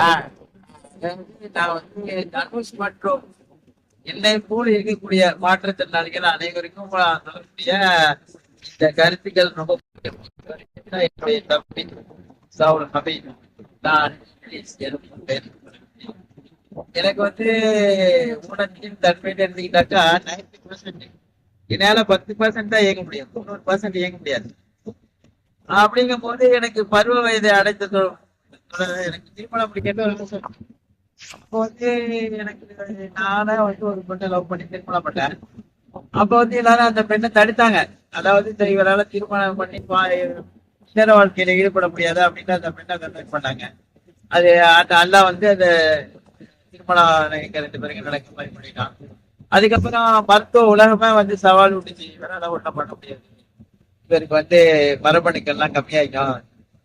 ஆஹ் நான் வந்து தனுஷ் மற்றும் என்னை போல் இருக்கக்கூடிய மாற்றுத்திறனாளிகள் அனைவருக்கும் சொல்லக்கூடிய இந்த கருத்துக்கள் ரொம்ப என்னுடைய தம்பி சவுல் ஹபி நான் எனக்கு வந்து ஊனத்தின் தன்மை எடுத்துக்கிட்டாக்கா நைன்டி பர்சன்ட் என்னால பத்து பர்சன்ட் தான் இயங்க முடியும் தொண்ணூறு பர்சன்ட் இயங்க முடியாது அப்படிங்கும் போது எனக்கு பருவ வயதை அடைத்த எனக்கு திருமணம் பிடிக்கிறது ஒரு அப்போ வந்து எனக்கு நானே வந்து ஒரு பெண்ணை லவ் பண்ணி திருமணம் பண்ணேன். அப்ப வந்து எல்லாரும் அந்த பெண்ணை தடுத்தாங்க. அதாவது இந்த இவரால திருமணம் பண்ணி நேர வாழ்க்கையில ஈடுபட முடியாது அப்படின்னு அந்த பெண்ணை கண்டக்ட் பண்ணாங்க. அது அந்த அல்லா வந்து அந்த திருமணம் எங்க ரெண்டு பேருக்கு நடக்க மாதிரி பண்ணிட்டான். அதுக்கப்புறம் மருத்துவ உலகமே வந்து சவால் விட்டுச்சு. இவரால ஒன்றும் பண்ண முடியாது. இவருக்கு வந்து மரபணுக்கள்லாம் கம்மியாயிடும்.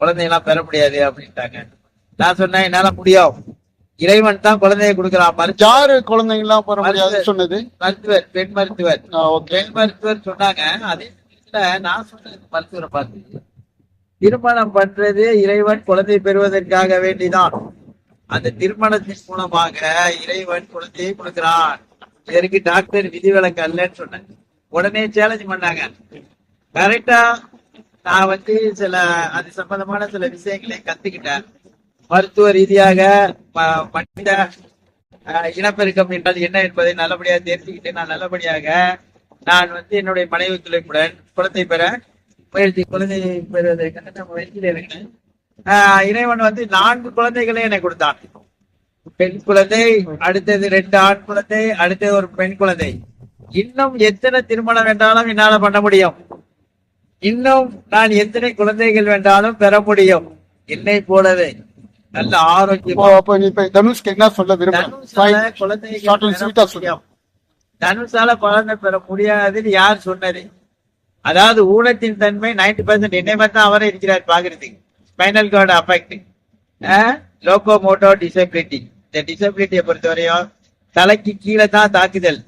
குழந்தையெல்லாம் பெற முடியாது அப்படின்ட்டாங்க. நான் சொன்னேன் என்னால முடியும் இறைவன் தான் குழந்தைய கொடுக்குறான். யாரு குழந்தைங்க எல்லாம் பெற சொன்னது? மருத்துவர் பெண் மருத்துவர். பெண் மருத்துவர் சொன்னாங்க. அதே நான் சொன்னது மருத்துவரை பார்த்து. திருமணம் பண்றது இறைவன் குழந்தை பெறுவதற்காக வேண்டிதான். அந்த திருமணத்தின் மூலமாக இறைவன் குழந்தையை கொடுக்கிறான். இதற்கு டாக்டர் விதிவிலக்கு அல்லன்னு சொன்னேன். உடனே சேலஞ்ச் பண்ணாங்க. கரெக்டா நான் வந்து சில அது சம்பந்தமான சில விஷயங்களை கத்துக்கிட்டேன். மருத்துவ ரீதியாக மனித இனப்பெருக்கம் என்றால் என்ன என்பதை நல்லபடியாக தெரிஞ்சுக்கிட்டு நான் நல்லபடியாக நான் வந்து என்னுடைய மனைவி துளைப்புடன் குழந்தை பெற முயற்சி குழந்தை பெறுவதற்காக நான் முயற்சியில் இருக்கிறேன். ஆஹ், இறைவன் வந்து நான்கு குழந்தைகளை எனக்கு கொடுத்தான். பெண் குழந்தை அடுத்தது ரெண்டு ஆண் குழந்தை அடுத்தது ஒரு பெண் குழந்தை. இன்னும் எத்தனை திருமணம் வேண்டாலும் என்னால பண்ண முடியும். இன்னும் நான் எத்தனை குழந்தைகள் வேண்டாலும் பெற முடியும். என்னை போலவே. நல்ல ஆரோக்கியமா அப்ப நீ இப்ப தனுஷ்க்கு என்ன சொல்ல தனுஷால விரும்புறேன் குழந்தை பெற முடியாதுன்னு யார் சொன்னது? அதாவது ஊனத்தின் தன்மை 90% பர்சன்ட் என்னை மாதிரி தான் அவரே இருக்கிறார் பாக்குறதுக்கு. Spinal cord affect locomotor disability இந்த டிசபிலிட்டியை பொறுத்தவரையும் தலைக்கு கீழே தான் தாக்குதல்.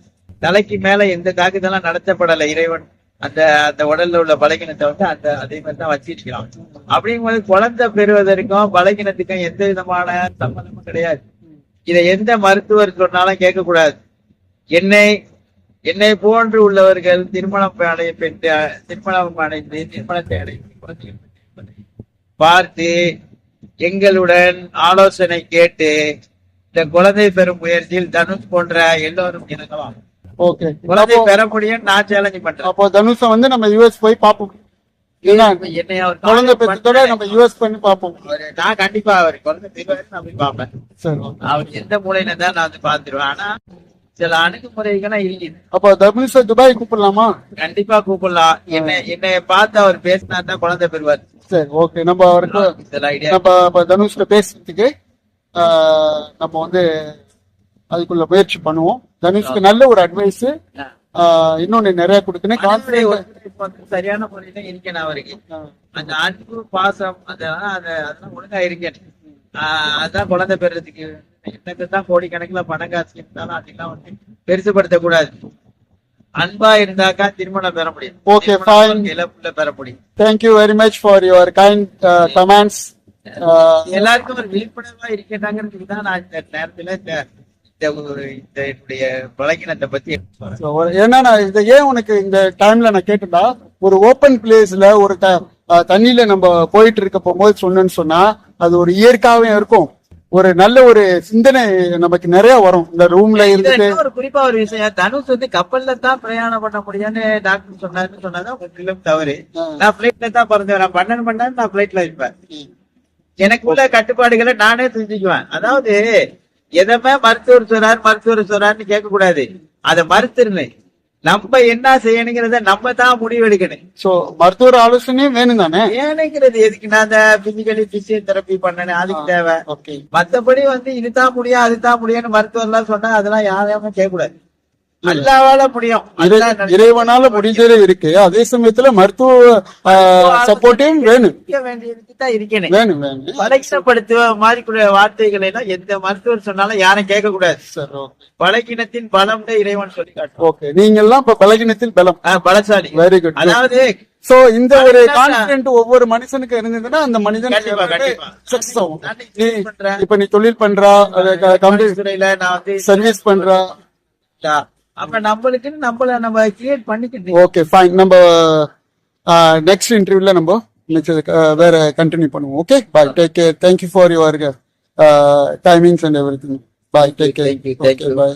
தலைக்கு மேல எந்த தாக்குதலும் நடத்தப்படலை இறைவன். அந்த அந்த உடல்ல உள்ள பலகினத்தை வந்து அந்த அதே மாதிரி தான் வச்சிருக்கிறான் அப்படிங்கும்போது குழந்தை பெறுவதற்கும் பலகினத்துக்கும் எந்த விதமான சம்பந்தமும் கிடையாது. இதை எந்த மருத்துவர் சொன்னாலும் கேட்க கூடாது என்னை என்னை போன்று உள்ளவர்கள் திருமணம் அடைய பெற்று திருமணம் அடைந்து திருமணத்தை அடைந்து பார்த்து எங்களுடன் ஆலோசனை கேட்டு இந்த குழந்தை பெறும் முயற்சியில் தனுஷ் போன்ற எல்லோரும் இறங்கலாம். ஓகே நான் சேலஞ்ச் பண்றேன். அப்போ தனுஷை வந்து நம்ம யூஎஸ் போய் அவர் குழந்தை பெற்றதோட நம்ம யூஎஸ் பண்ணி பார்ப்போம். அவரு- நான் கண்டிப்பா அவர் குழந்தை பெறுவாரு நான் போய் அவர் எந்த மூலையில தான் நான் வந்து பார்த்துருவேன். ஆனா சில அணுகுமுறைகள்லாம் இருக்குது அப்போ தனுஷை துபாய் கூப்பிடலாமா? கண்டிப்பா கூப்பிடலாம். என்னை என்னை பார்த்து அவர் பேசினா தான் குழந்தை பெறுவார். சரி ஓகே நம்ம அவருக்கு நம்ம தனுஷ்ல பேசுறதுக்கு நம்ம வந்து அதுக்குள்ள முயற்சி பண்ணுவோம். தனுஷ்க்கு நல்ல ஒரு அட்வைஸ் இன்னொன்னு நிறைய கொடுக்கணும் கான்பிடன்ட் சரியான முறையில இருக்கணும் அவருக்கு. அந்த அன்பு பாசம் அதெல்லாம் அது அதெல்லாம் ஒழுங்கா இருக்கணும் ஆஹ் அதான் குழந்தை பெறதுக்கு. எனக்கு தான் கோடிக்கணக்குல பணம் காசு இருந்தாலும் அதெல்லாம் வந்து பெருசுபடுத்த கூடாது அன்பா இருந்தாக்கா திருமணம் பெற முடியும். Fine. வாழ்க்கையில புள்ள பெற முடியும். Thank you very much for your kind comments எல்லாருக்கும் ஒரு விழிப்புணர்வா இருக்கட்டாங்கிறதுக்கு தான் நான் இந்த நேரத்துல இந்த ஒரு இந்த என்னுடைய பலகீனத்தை பத்தி சொல்றேன். என்னன்னா இதை ஏன் உனக்கு இந்த டைம்ல நான் கேட்டேன்டா ஒரு ஓப்பன் பிளேஸ்ல ஒரு தண்ணியில நம்ம போயிட்டு இருக்க போகும்போது சொன்னேன்னு சொன்னா அது ஒரு இயற்காவே இருக்கும். ஒரு நல்ல ஒரு சிந்தனை நமக்கு நிறைய வரும். இந்த ரூம்ல இருந்துட்டு இன்னொரு குறிப்பா ஒரு விஷயம். தனுஷ் வந்து கப்பல்ல தான் பிரயாணம் பண்ண முடியும்னு டாக்டர் சொன்னாருன்னு சொன்னாதான் முற்றிலும் தவறு. நான் பிளைட்ல தான் பிறந்தேன். நான் பன்னெண்டு மணி நேரம் நான் பிளைட்ல இருப்பேன். எனக்குள்ள கட்டுப்பாடுகளை நானே செஞ்சுக்குவேன் அதாவது எதமே மருத்துவர் சொல்றாரு மருத்துவர் சொல்றாருன்னு கேட்க கூடாது அதை மறுத்துருந்தேன் நம்ம என்ன செய்யணுங்கிறத நம்ம தான் முடிவெடுக்கணும். சோ மருத்துவர் ஆலோசனையும் வேணும் தானே? ஏனுங்கிறது எதுக்கு? நான் அந்த பிசிக்கலி பிசியோதெரப்பி பண்ணனேன் அதுக்கு தேவை. மத்தபடி வந்து இதுதான் முடியும் அதுதான் முடியும்னு மருத்துவர் எல்லாம் சொன்னா அதெல்லாம் யாரையுமே கேட்க கூடாது அல்லாவால முடியும். இறைவனால முடிஞ்சதே இருக்கு. அதே சமயத்துல மருத்துவ சப்போர்ட்டையும் வேணும். இருக்கணும். வேணும் வேணும். பலகீனப்படுத்துவ மாதிரி வார்த்தைகளை எல்லாம் எந்த மருத்துவர் சொன்னாலும் யாரும் கேட்க கூடாது பலகீனத்தின் பலம் இறைவன் சொல்லி ஓகே. நீங்க எல்லாம் இப்ப பலகீனத்தில் பலம். பலசாலி. வெரி குட் அதாவது சோ இந்த ஒரு கான்பிடென்ட் ஒவ்வொரு மனுஷனுக்கு இருந்ததுன்னா அந்த மனிதன். சக்சஸ் ஆகும். இப்ப நீ தொழில் பண்றா கம்பெனி சர்வீஸ் பண்றா. அப்ப நம்மளுக்குன்னு நம்மள நம்ம கிரியேட் பண்ணிக்கிட்டு ஓகே ஃபைன் நம்ம நெக்ஸ்ட் இன்டர்வியூல நம்ம நெக்ஸ்ட் வேற கண்டினியூ பண்ணுவோம். Okay bye take care thank you for your timings and everything bye take care. Bye